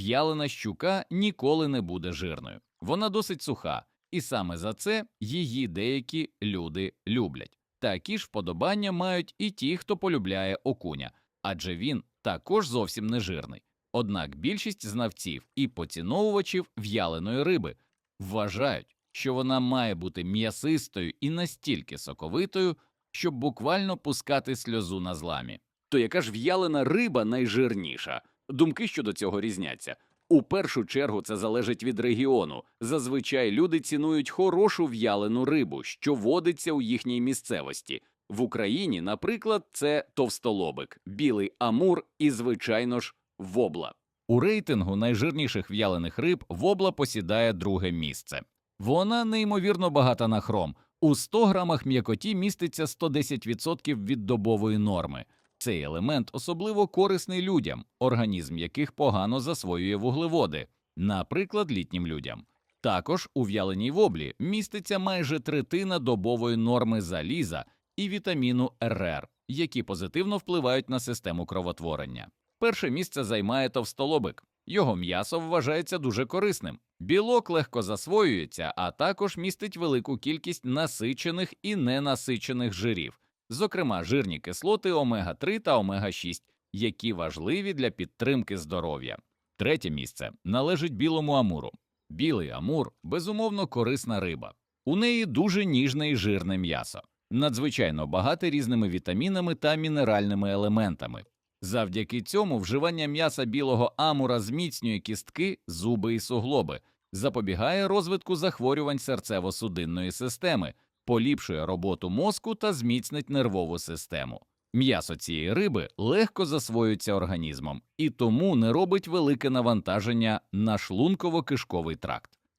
в'ялена щука ніколи не буде жирною. Вона досить суха, і саме за це її деякі люди люблять. Такі ж вподобання мають і ті, хто полюбляє окуня, адже він також зовсім не жирний. Однак більшість знавців і поціновувачів в'яленої риби вважають, що вона має бути м'ясистою і настільки соковитою, щоб буквально пускати сльозу на зламі. То яка ж в'ялена риба найжирніша? Думки щодо цього різняться. У першу чергу це залежить від регіону. Зазвичай люди цінують хорошу в'ялену рибу, що водиться у їхній місцевості. В Україні, наприклад, це товстолобик, білий амур і, звичайно ж, вобла. У рейтингу найжирніших в'ялених риб вобла посідає друге місце. Вона неймовірно багата на хром. У 100 грамах м'якоті міститься 110% від добової норми. Цей елемент особливо корисний людям, організм яких погано засвоює вуглеводи, наприклад, літнім людям. Також у в'яленій воблі міститься майже третина добової норми заліза і вітаміну РР, які позитивно впливають на систему кровотворення. Перше місце займає товстолобик. Його м'ясо вважається дуже корисним. Білок легко засвоюється, а також містить велику кількість насичених і ненасичених жирів, зокрема жирні кислоти омега 3 та омега 6 які важливі для підтримки здоров'я. Третє місце належить білому амуру. Білий амур безумовно корисна риба. У неї дуже ніжне і жирне м'ясо, надзвичайно багате різними вітамінами та мінеральними елементами. Завдяки цьому вживання м'яса білого амура зміцнює кістки, зуби і суглоби, запобігає розвитку захворювань серцево-судинної системи, поліпшує роботу мозку та зміцнить нервову систему. М'ясо цієї риби легко засвоюється організмом і тому не робить велике навантаження на шлунково-кишковий тракт.